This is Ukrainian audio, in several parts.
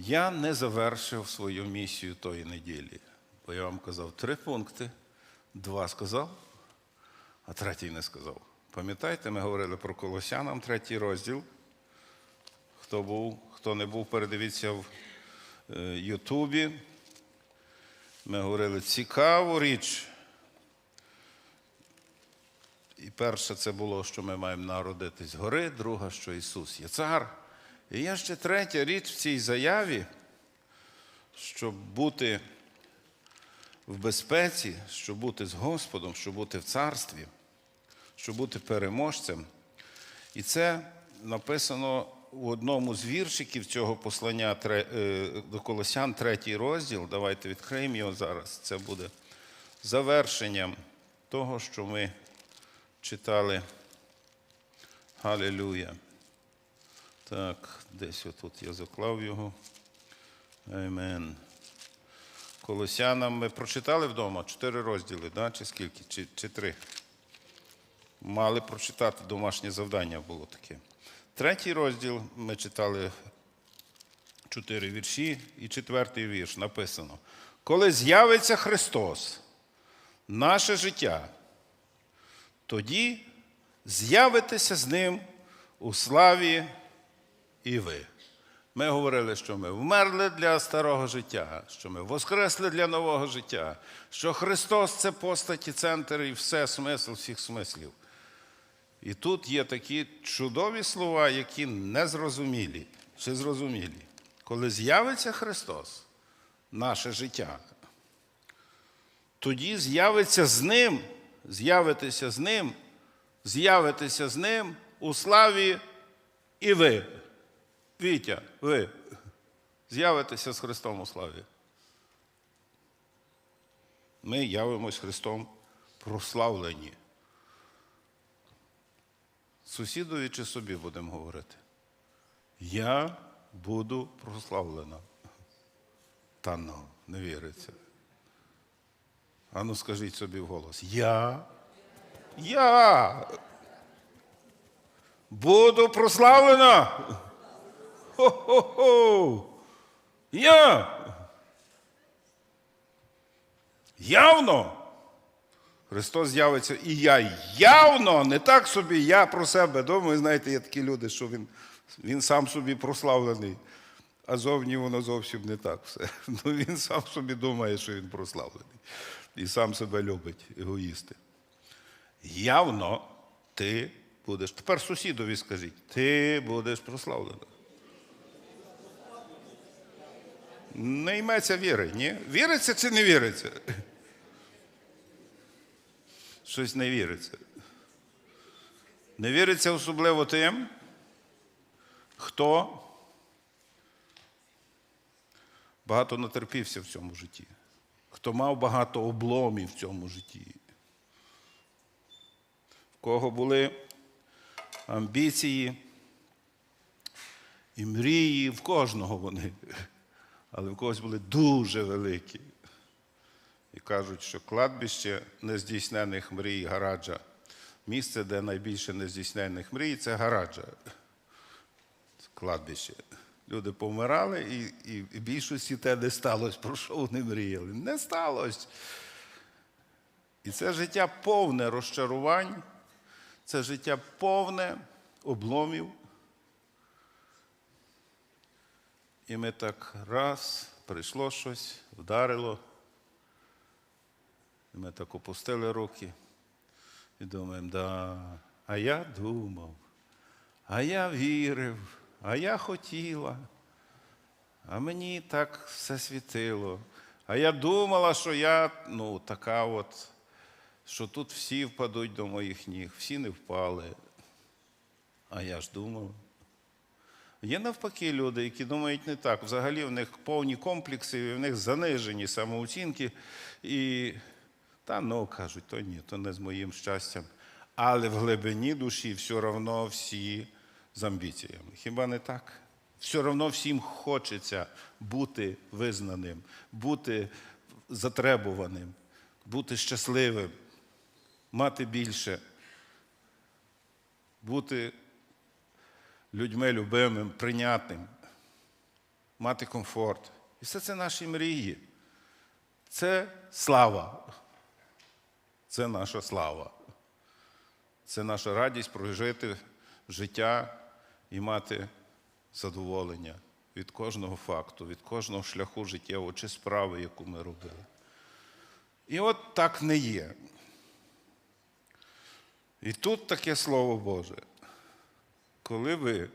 Я не завершив свою місію тої неділі, бо я вам казав три пункти, два сказав, а третій не сказав. Пам'ятаєте, ми говорили про Колосянам, третій розділ. Хто був, хто не був, передивіться в е, Ютубі. Ми говорили цікаву річ. І перше це було, що ми маємо народитись згори, друга, що Ісус є цар. І є ще третя річ в цій заяві, щоб бути в безпеці, щоб бути з Господом, щоб бути в царстві, щоб бути переможцем. І це написано у одному з віршиків цього послання е, до Колосян, третій розділ. Давайте відкриємо його зараз. Це буде завершенням того, що ми читали. Халілюя. Так, десь отут я заклав його. Амен. Колосянам ми прочитали вдома чотири розділи, да? чи скільки? Чи, чи три? Мали прочитати домашнє завдання було таке. Третій розділ ми читали чотири вірші, і четвертий вірш написано: Коли з'явиться Христос, наше життя, тоді з'явитеся з Ним у славі і ви. Ми говорили, що ми вмерли для старого життя, що ми воскресли для нового життя, що Христос це постать і центр і все смисл всіх смислів. І тут є такі чудові слова, які незрозумілі чи зрозумілі. Коли з'явиться Христос, наше життя, тоді з'явиться з Ним, з'явитеся з Ним, з'явитеся з Ним у славі і ви. Вітя, ви з'явитеся з Христом у славі. Ми явимось Христом прославлені. Сусідові чи собі будемо говорити? Я буду прославлена. Та ну, не віриться. Ану, скажіть собі вголос. Я. Я буду прославлена. Хо-хо-хо! Я! Явно! Христос з'явиться і я явно, не так собі, я про себе думаю, знаєте, є такі люди, що він, він сам собі прославлений, а зовні воно зовсім не так все. Ну, він сам собі думає, що він прославлений. І сам себе любить, егоїсти. Явно ти будеш. Тепер сусідові скажіть, ти будеш прославлений. Не йметься віри, ні? Віриться чи не віриться? Щось не віриться. Не віриться особливо тим, хто багато натерпівся в цьому житті, хто мав багато обломів в цьому житті, в кого були амбіції і мрії, в кожного вони але в когось були дуже великі. І кажуть, що кладбище нездійснених мрій Гараджа. Місце, де найбільше нездійснених мрій, це Гараджа. Кладбище. Люди помирали, і, і, і більшості те не сталося, про що вони мріяли. Не сталося. І це життя повне розчарувань, це життя повне обломів. І ми так раз, прийшло щось, вдарило. І ми так опустили руки і думаємо, да, а я думав, а я вірив, а я хотіла, а мені так все світило. А я думала, що я ну, така от, що тут всі впадуть до моїх ніг, всі не впали. А я ж думав. Є навпаки люди, які думають не так. Взагалі в них повні комплекси, і в них занижені самооцінки. І та ну кажуть, то ні, то не з моїм щастям. Але в глибині душі все одно всі з амбіціями. Хіба не так? Все одно всім хочеться бути визнаним, бути затребуваним, бути щасливим, мати більше, бути людьми любимим, прийнятним. мати комфорт. І все це наші мрії. Це слава. Це наша слава. Це наша радість прожити життя і мати задоволення від кожного факту, від кожного шляху життєвого чи справи, яку ми робили. І от так не є. І тут таке Слово Боже. Коли ви,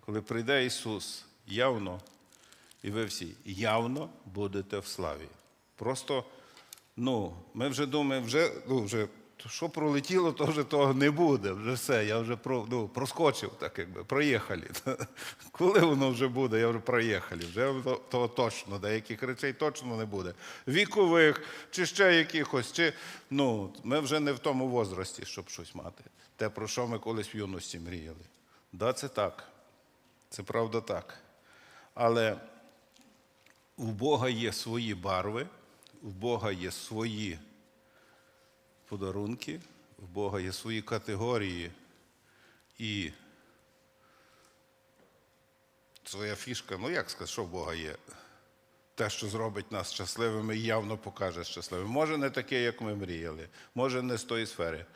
коли прийде Ісус явно, і ви всі явно будете в славі. Просто, ну, ми вже думаємо, вже, ну, вже, що пролетіло, то вже того не буде. Вже все, я вже про, ну, проскочив, так якби, проїхали. Коли воно вже буде, я вже проїхали. Вже того точно, деяких речей точно не буде. Вікових, чи ще якихось, чи ну, ми вже не в тому возрасті, щоб щось мати. Те, про що ми колись в юності мріяли. Да, це так. Це правда так. Але у Бога є свої барви, у Бога є свої подарунки, у Бога є свої категорії і своя фішка. Ну, як сказати, що в Бога є? Те, що зробить нас щасливими, явно покаже щасливими. Може, не таке, як ми мріяли, може, не з тої сфери,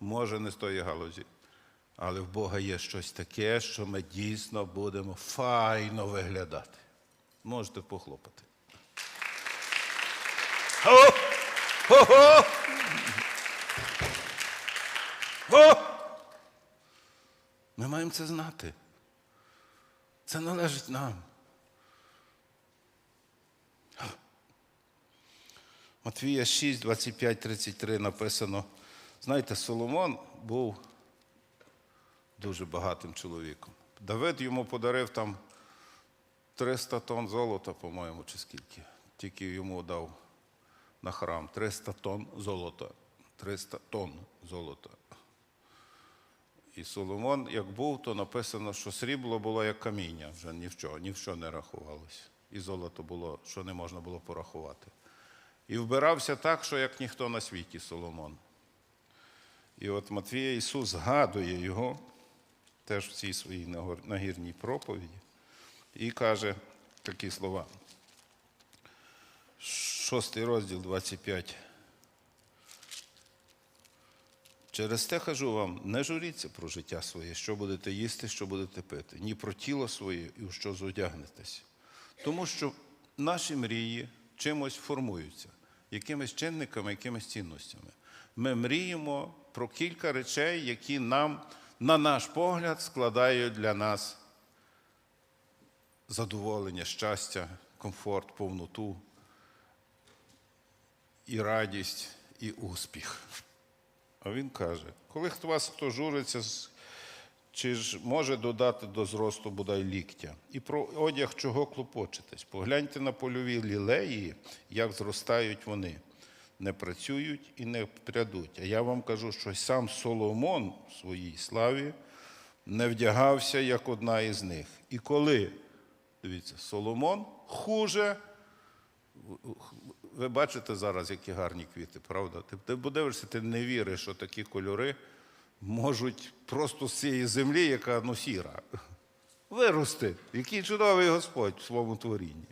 може, не з тої галузі. Але в Бога є щось таке, що ми дійсно будемо файно виглядати. Можете похлопати. О! О! О! Ми маємо це знати. Це належить нам. Матвія 6, 25, 33 написано. Знаєте, Соломон був дуже багатим чоловіком. Давид йому подарив там 300 тонн золота, по-моєму, чи скільки. Тільки йому дав на храм 300 тонн золота. 300 тонн золота. І Соломон, як був, то написано, що срібло було як каміння, вже ні в що, ні в що не рахувалося. І золото було, що не можна було порахувати. І вбирався так, що як ніхто на світі Соломон. І от Матвія Ісус згадує його теж в цій своїй нагірній проповіді і каже такі слова. Шостий розділ 25. Через те кажу вам, не журіться про життя своє, що будете їсти, що будете пити, ні про тіло своє і у що зодягнетесь. Тому що наші мрії чимось формуються, якимись чинниками, якимись цінностями. Ми мріємо про кілька речей, які нам, на наш погляд, складають для нас задоволення, щастя, комфорт, повноту, і радість, і успіх. А він каже: коли хто вас хто журиться, чи ж може додати до зросту бодай ліктя? І про одяг чого клопочетесь? Погляньте на польові лілеї, як зростають вони. Не працюють і не прядуть. А я вам кажу, що сам Соломон в своїй славі не вдягався, як одна із них. І коли, дивіться, Соломон хуже ви бачите зараз, які гарні квіти, правда? Ти, ти подивишся, ти не віриш, що такі кольори можуть просто з цієї землі, яка ну, сіра, вирости. Який чудовий Господь в своєму творінні.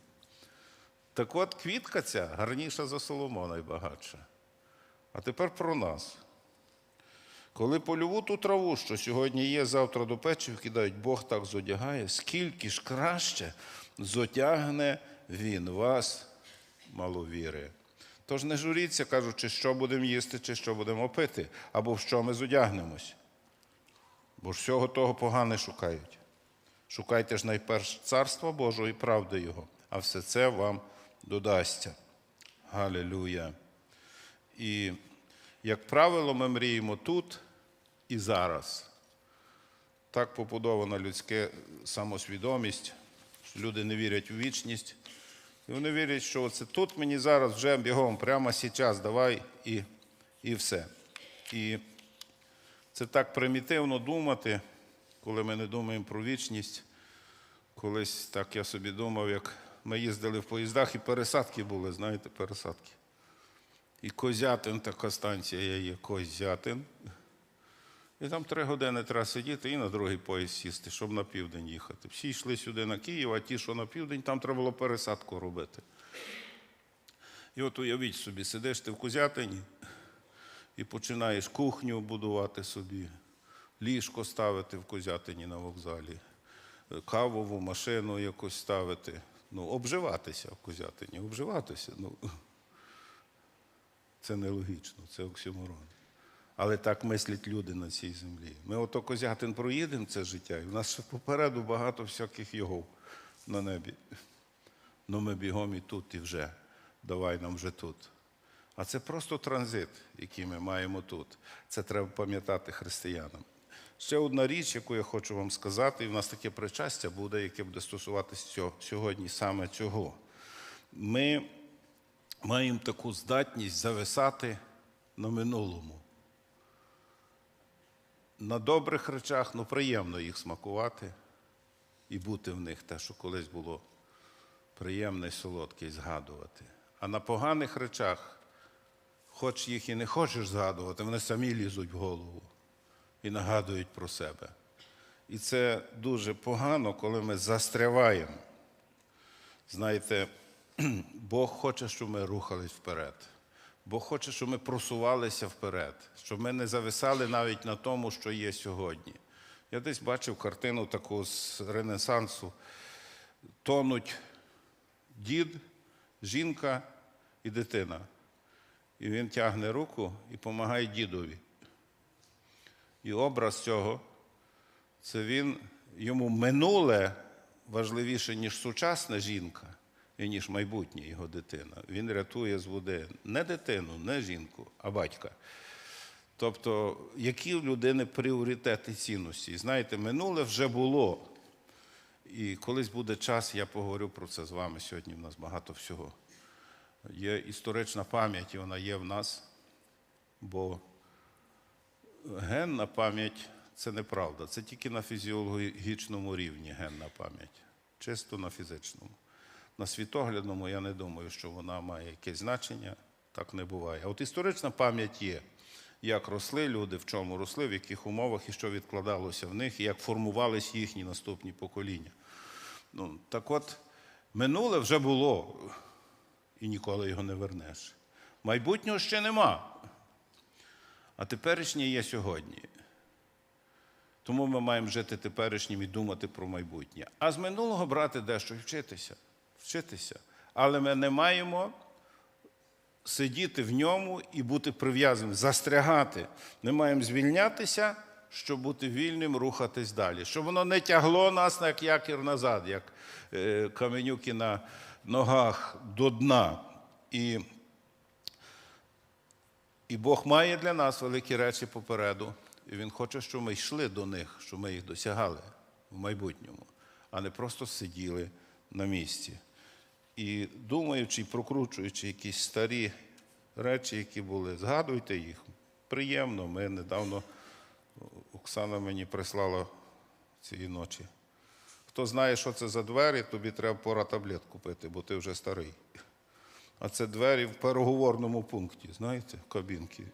Так от квітка ця гарніша за Соломона і багатша. А тепер про нас. Коли польову ту траву, що сьогодні є, завтра до печі вкидають, Бог так зодягає, скільки ж краще зотягне Він вас, маловіри. Тож не журіться, кажучи, що будемо їсти, чи що будемо пити, або в що ми зодягнемось. Бо ж всього того погане шукають. Шукайте ж найперш царства Божого і правди Його, а все це вам додасться. Галилюя. І, як правило, ми мріємо тут і зараз. Так побудована людська самосвідомість, люди не вірять у вічність. Вони вірять, що це тут мені зараз вже бігом, прямо зараз давай і, і все. І це так примітивно думати, коли ми не думаємо про вічність. Колись так я собі думав, як ми їздили в поїздах, і пересадки були, знаєте, пересадки. І Козятин така станція є, Козятин. І там три години треба сидіти і на другий поїзд сісти, щоб на південь їхати. Всі йшли сюди на Київ, а ті, що на південь, там треба було пересадку робити. І от уявіть собі, сидиш ти в Кузятині і починаєш кухню будувати собі, ліжко ставити в Кузятині на вокзалі, е, кавову машину якось ставити. Ну, обживатися в Кузятині, обживатися. Ну, це нелогічно, це оксюморон. Але так мислять люди на цій землі. Ми ото Козятин проїдемо це життя, і в нас ще попереду багато всяких його на небі. Ну ми бігом і тут, і вже. Давай нам вже тут. А це просто транзит, який ми маємо тут. Це треба пам'ятати християнам. Ще одна річ, яку я хочу вам сказати, і в нас таке причастя буде, яке буде стосуватися сьогодні саме цього. Ми маємо таку здатність зависати на минулому. На добрих речах ну, приємно їх смакувати і бути в них те, що колись було приємне і солодке, згадувати. А на поганих речах, хоч їх і не хочеш згадувати, вони самі лізуть в голову і нагадують про себе. І це дуже погано, коли ми застряваємо. Знаєте, Бог хоче, щоб ми рухались вперед. Бог хоче, щоб ми просувалися вперед, щоб ми не зависали навіть на тому, що є сьогодні. Я десь бачив картину таку з Ренесансу. Тонуть дід, жінка і дитина. І він тягне руку і допомагає дідові. І образ цього це він йому минуле важливіше, ніж сучасна жінка ніж майбутня його дитина. Він рятує з води не дитину, не жінку, а батька. Тобто, які в людини пріоритети цінності? Знаєте, минуле вже було. І колись буде час, я поговорю про це з вами. Сьогодні в нас багато всього. Є історична пам'ять, і вона є в нас, бо генна пам'ять це неправда. Це тільки на фізіологічному рівні генна пам'ять, чисто на фізичному. На світоглядному я не думаю, що вона має якесь значення, так не буває. От історична пам'ять є, як росли люди, в чому росли, в яких умовах і що відкладалося в них, і як формувались їхні наступні покоління. Ну, так от, минуле вже було, і ніколи його не вернеш. Майбутнього ще нема. А теперішнє є сьогодні. Тому ми маємо жити теперішнім і думати про майбутнє. А з минулого брати дещо і вчитися. Вчитися. Але ми не маємо сидіти в ньому і бути прив'язаним, застрягати. Ми маємо звільнятися, щоб бути вільним, рухатись далі. Щоб воно не тягло нас як якір назад, як е, каменюки на ногах до дна. І і Бог має для нас великі речі попереду, і Він хоче, щоб ми йшли до них, щоб ми їх досягали в майбутньому, а не просто сиділи на місці. І думаючи, прокручуючи якісь старі речі, які були, згадуйте їх. Приємно. Ми недавно Оксана мені прислала цієї ночі. Хто знає, що це за двері, тобі треба пора таблет купити, бо ти вже старий. А це двері в переговорному пункті, знаєте, кабінки.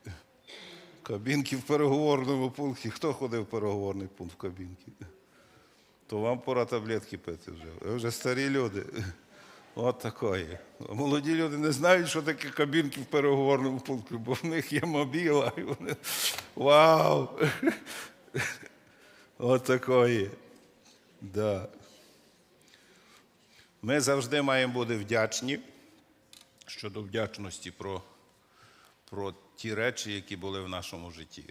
Кабінки в переговорному пункті. Хто ходив в переговорний пункт в кабінки? То вам пора таблетки пити вже. Ви вже старі люди. От такої. Молоді люди не знають, що таке кабінки в переговорному пункті, бо в них є мобіла. І вони... Вау! От такої. Да. Ми завжди маємо бути вдячні щодо вдячності про, про ті речі, які були в нашому житті.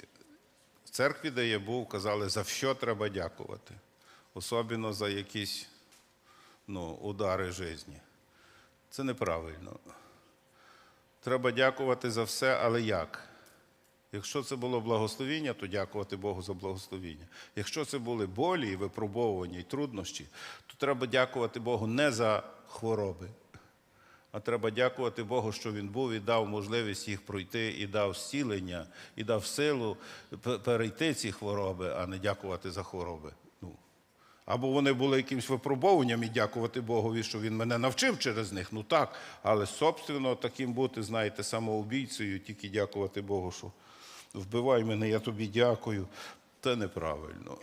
В церкві, де я був, казали, за що треба дякувати, особливо за якісь ну, удари житті. Це неправильно. Треба дякувати за все, але як? Якщо це було благословіння, то дякувати Богу за благословіння. Якщо це були болі, і випробовування і труднощі, то треба дякувати Богу не за хвороби, а треба дякувати Богу, що Він був і дав можливість їх пройти, і дав зцілення, і дав силу перейти ці хвороби, а не дякувати за хвороби. Або вони були якимось випробовуванням і дякувати Богові, що він мене навчив через них. Ну так, але собственно таким бути, знаєте, самоубійцею, тільки дякувати Богу, що вбивай мене, я тобі дякую. Це неправильно.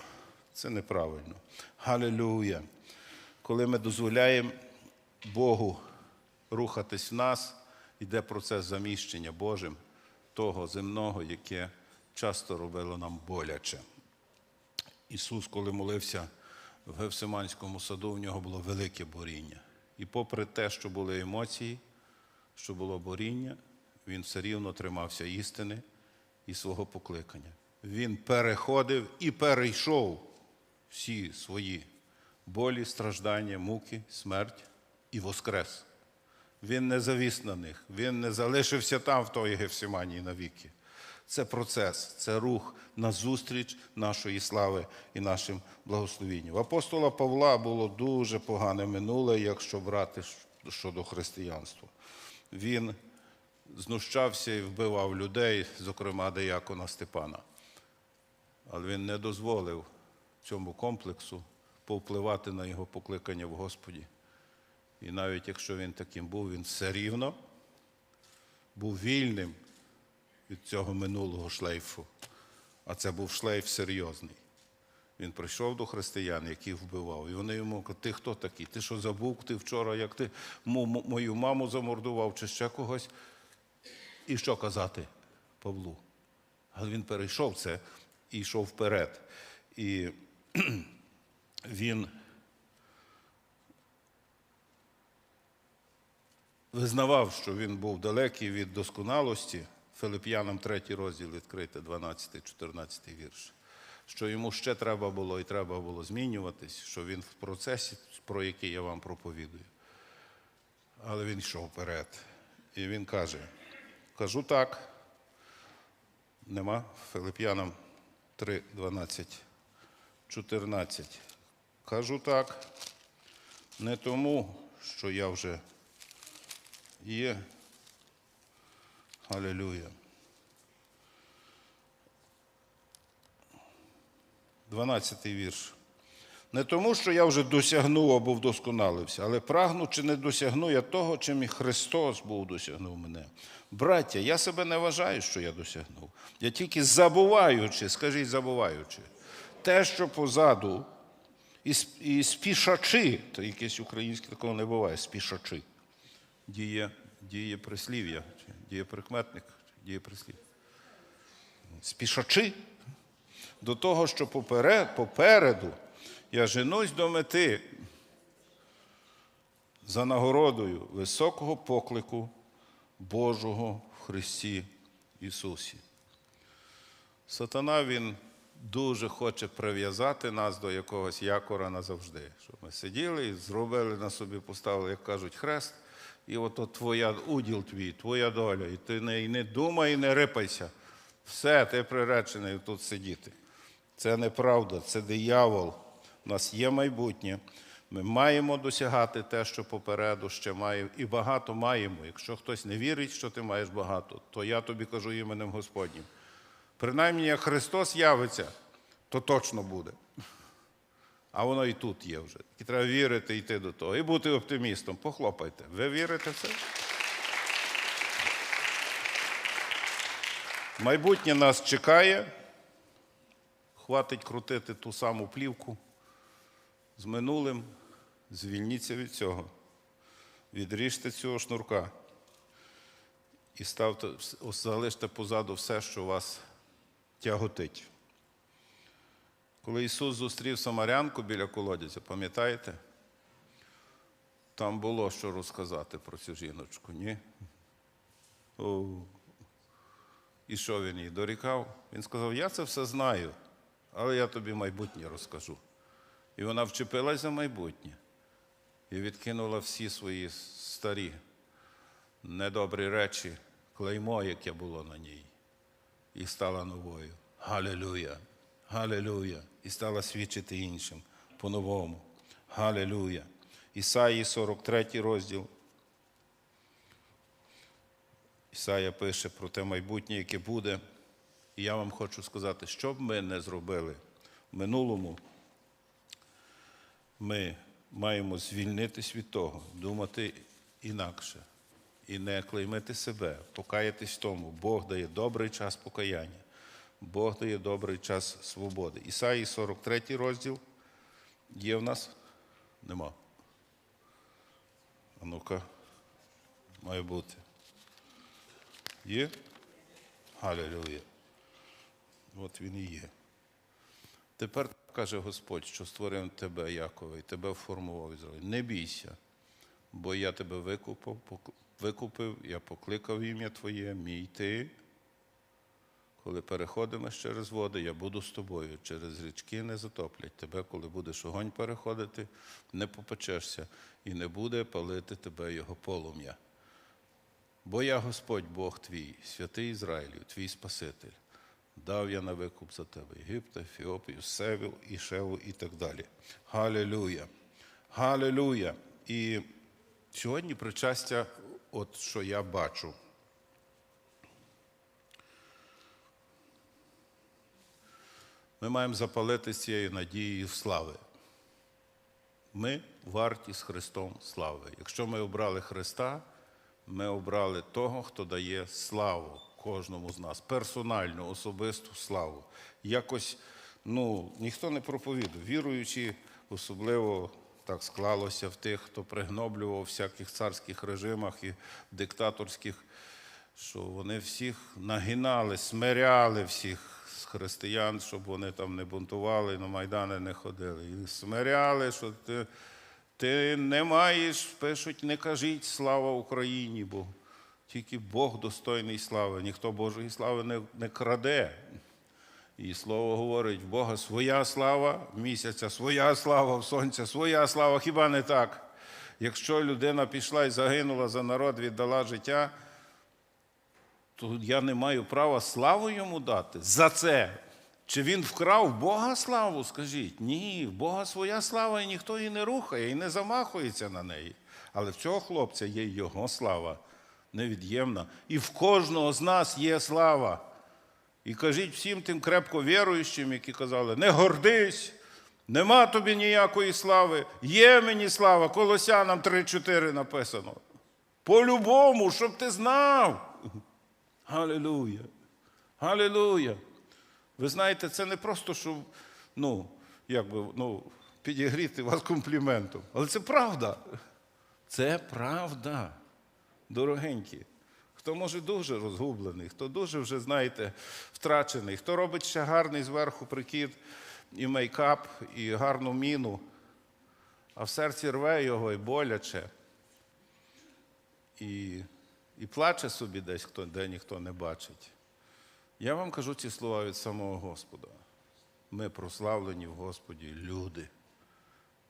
Це неправильно. Галилуя. Коли ми дозволяємо Богу рухатись в нас, йде процес заміщення Божим того земного, яке часто робило нам боляче. Ісус, коли молився в Гевсиманському саду, в нього було велике боріння. І попри те, що були емоції, що було боріння, він все рівно тримався істини і свого покликання. Він переходив і перейшов всі свої болі, страждання, муки, смерть і воскрес. Він не завіс на них, він не залишився там, в той Гефсиманії навіки. Це процес, це рух назустріч нашої слави і нашим благословінням. Апостола Павла було дуже погане минуле, якщо брати щодо християнства. Він знущався і вбивав людей, зокрема деякона Степана. Але він не дозволив цьому комплексу повпливати на його покликання в Господі. І навіть якщо він таким був, він все рівно був вільним від цього минулого шлейфу. А це був шлейф серйозний. Він прийшов до християн, яких вбивав. І вони йому кажуть, ти хто такий? Ти що забув? Ти вчора, як ти мо- мо- мою маму замордував чи ще когось? І що казати Павлу? Але він перейшов це і йшов вперед. І він визнавав, що він був далекий від досконалості. Филип'янам 3 розділ відкрити, 12-14 вірш. Що йому ще треба було і треба було змінюватись, що він в процесі, про який я вам проповідую. Але він йшов вперед. І він каже: кажу так, нема Филип'янам 3, 12, 14. Кажу так, не тому, що я вже є. Алілюя. 12 вірш. Не тому, що я вже досягнув або вдосконалився, але прагну чи не досягну я того, чим і Христос був досягнув мене. Браття, я себе не вважаю, що я досягнув. Я тільки забуваючи, скажіть забуваючи, те, що позаду, і спішачи, то якесь українське такого не буває, спішачи. Діє, діє прислів'я, чи діє прикметник, чи. Спішачи до того, що попереду я женусь до мети за нагородою високого поклику Божого в Христі Ісусі. Сатана він дуже хоче прив'язати нас до якогось якора назавжди. Щоб ми сиділи і зробили на собі, поставили, як кажуть, хрест, і ото твоя уділ твій, твоя доля. І ти не, і не думай, і не рипайся. Все, ти приречений тут сидіти. Це неправда, це диявол. У нас є майбутнє. Ми маємо досягати те, що попереду ще маємо, і багато маємо. Якщо хтось не вірить, що ти маєш багато, то я тобі кажу іменем Господнім. Принаймні, як Христос явиться, то точно буде. А воно і тут є вже. І треба вірити, йти до того. І бути оптимістом. Похлопайте. Ви вірите в це? Майбутнє нас чекає. Хватить крутити ту саму плівку з минулим. Звільніться від цього. Відріжте цього шнурка і ставте, залиште позаду все, що вас тяготить. Коли Ісус зустрів Самарянку біля колодязя, пам'ятаєте? Там було що розказати про цю жіночку, ні? О. І що він їй дорікав? Він сказав: Я це все знаю, але я тобі майбутнє розкажу. І вона вчепилась за майбутнє і відкинула всі свої старі недобрі речі, клеймо, яке було на ній, і стала новою. Галилуя! Галилуя! І стала свідчити іншим по-новому. Галилуя! Ісаї 43 розділ. Ісая пише про те майбутнє, яке буде. І я вам хочу сказати, що б ми не зробили в минулому, ми маємо звільнитись від того, думати інакше і не клеймити себе, покаятись тому. Бог дає добрий час покаяння. Бог дає добрий час свободи. Ісаї 43 розділ є в нас? Нема. А ну-ка, має бути. Є? Галілюя. От він і є. Тепер каже Господь, що створив тебе, Якове, і тебе формував Ізраїль. Не бійся, бо я тебе викупив, викупив, я покликав ім'я Твоє, мій ти. Коли переходимеш через води, я буду з тобою. Через річки не затоплять тебе, коли будеш огонь переходити, не попечешся, і не буде палити тебе його полум'я. Бо я Господь Бог твій, святий Ізраїлю, твій Спаситель. Дав я на викуп за тебе Єгипта, Ефіопію, Севіл, і Шеву і так далі. Галилюя! Галилюя! І сьогодні причастя, от що я бачу. Ми маємо запалити цією надією слави. Ми варті з Христом слави. Якщо ми обрали Христа, ми обрали того, хто дає славу кожному з нас, персональну, особисту славу. Якось ну, ніхто не проповідав. Віруючи, особливо так склалося в тих, хто пригноблював в всяких царських режимах і диктаторських, що вони всіх нагинали, смиряли всіх християн, щоб вони там не бунтували, на Майдани не ходили. І смиряли, що ти, ти не маєш, пишуть, не кажіть слава Україні, бо тільки Бог достойний слави, ніхто Божої слави не, не краде. І слово говорить, в Бога своя слава, місяця своя слава, сонця своя слава. Хіба не так? Якщо людина пішла і загинула за народ, віддала життя, то я не маю права славу йому дати за це. Чи він вкрав Бога славу, скажіть? Ні, в Бога своя слава, і ніхто її не рухає і не замахується на неї. Але в цього хлопця є його слава невід'ємна. І в кожного з нас є слава. І кажіть всім тим крепко віруючим, які казали, не гордись, нема тобі ніякої слави, є мені слава, Колосянам 3-4 написано. По-любому, щоб ти знав. Галилуя. Галилуя. Ви знаєте, це не просто, щоб ну, якби, ну, підігріти вас компліментом. Але це правда. Це правда, дорогенькі. Хто може дуже розгублений, хто дуже вже, знаєте, втрачений, хто робить ще гарний зверху прикид і мейкап, і гарну міну, а в серці рве його і боляче. І, і плаче собі десь, де ніхто не бачить. Я вам кажу ці слова від самого Господа. Ми прославлені в Господі люди.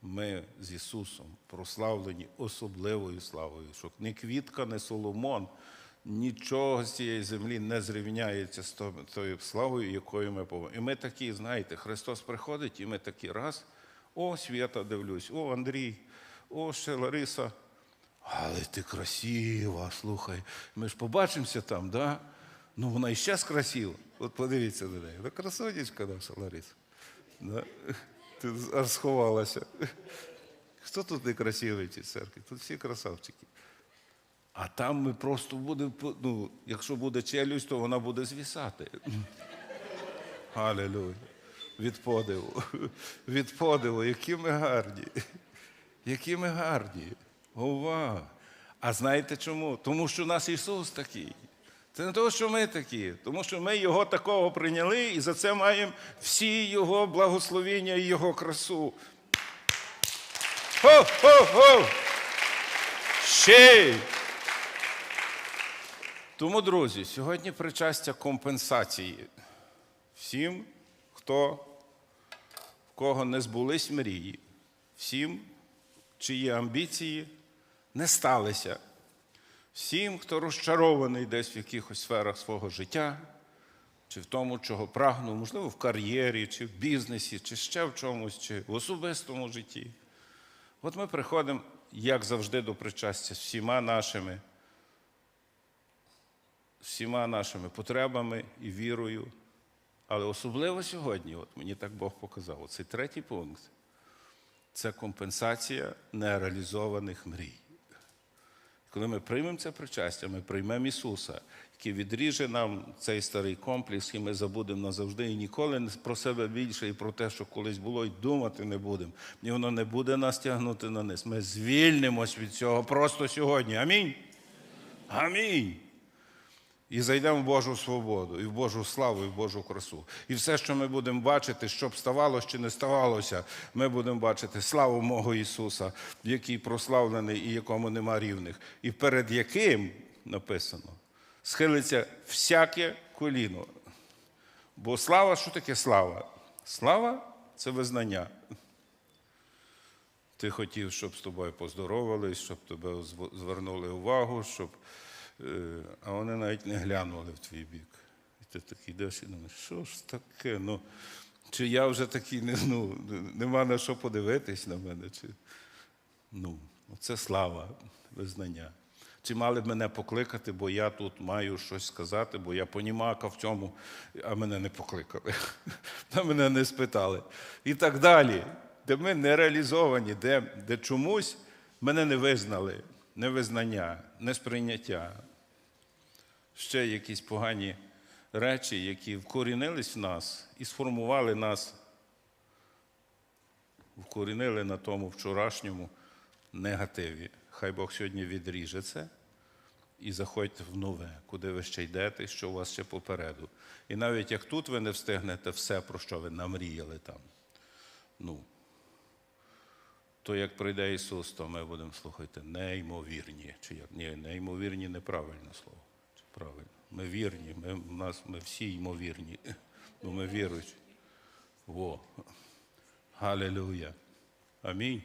Ми з Ісусом прославлені особливою славою, щоб ні квітка, ні Соломон, нічого з цієї землі не зрівняється з тою славою, якою ми повинні. І ми такі, знаєте, Христос приходить, і ми такі раз. О, Свята дивлюсь, о, Андрій, о, ще Лариса. Але ти красива, слухай. Ми ж побачимося там, да? Ну, вона і зараз красива. От подивіться на неї. Красунечка наша Лариса. Да? Ти аж сховалася. Хто тут не красивий в цій церкві? Тут всі красавчики. А там ми просто будемо, ну, якщо буде челюсть, то вона буде звісати. Алілуя. Від подиву. Від подиву, які ми гарні. Які ми гарні. Ова. А знаєте чому? Тому що наш Ісус такий. Це не тому, що ми такі, тому що ми Його такого прийняли і за це маємо всі Його благословіння і Його красу. Ще! Тому, друзі, сьогодні причастя компенсації всім, хто, в кого не збулись мрії, всім, чиї амбіції не сталися, всім, хто розчарований десь в якихось сферах свого життя, чи в тому, чого прагнув, можливо, в кар'єрі, чи в бізнесі, чи ще в чомусь, чи в особистому житті. От ми приходимо, як завжди, до причастя з всіма нашими всіма нашими потребами і вірою. Але особливо сьогодні, от мені так Бог показав, цей третій пункт це компенсація нереалізованих мрій. Коли ми приймемо це причастя, ми приймемо Ісуса, який відріже нам цей старий комплекс, і ми забудемо назавжди і ніколи про себе більше і про те, що колись було, і думати не будемо. І воно не буде нас тягнути на низ. Ми звільнимось від цього просто сьогодні. Амінь. Амінь. І зайдемо в Божу свободу, і в Божу славу, і в Божу красу. І все, що ми будемо бачити, що б ставалося чи не ставалося, ми будемо бачити славу мого Ісуса, який прославлений і якому нема рівних, і перед яким написано, схилиться всяке коліно. Бо слава, що таке слава? Слава це визнання. Ти хотів, щоб з тобою поздоровались, щоб тебе звернули увагу, щоб... е, а вони навіть не глянули в твій бік. І ти такий йдеш і думаєш, що ж таке? Ну, чи я вже такий, не, ну, нема на що подивитись на мене? Чи... Ну, це слава, визнання. Чи мали б мене покликати, бо я тут маю щось сказати, бо я понімака в цьому, а мене не покликали, а мене не спитали. І так далі. Де ми не реалізовані, де, де чомусь мене не визнали, невизнання, несприйняття. Ще якісь погані речі, які вкорінились в нас і сформували нас вкорінили на тому вчорашньому негативі. Хай Бог сьогодні відріже це і заходьте в нове, куди ви ще йдете, що у вас ще попереду. І навіть як тут ви не встигнете все, про що ви намріяли там, ну, то як прийде Ісус, то ми будемо слухати неймовірні. Чи як? Ні, неймовірні неправильне слово. Чи правильно? Ми вірні, ми, нас, ми всі ймовірні, бо ми віруючі. Во. Галилюя. Амінь.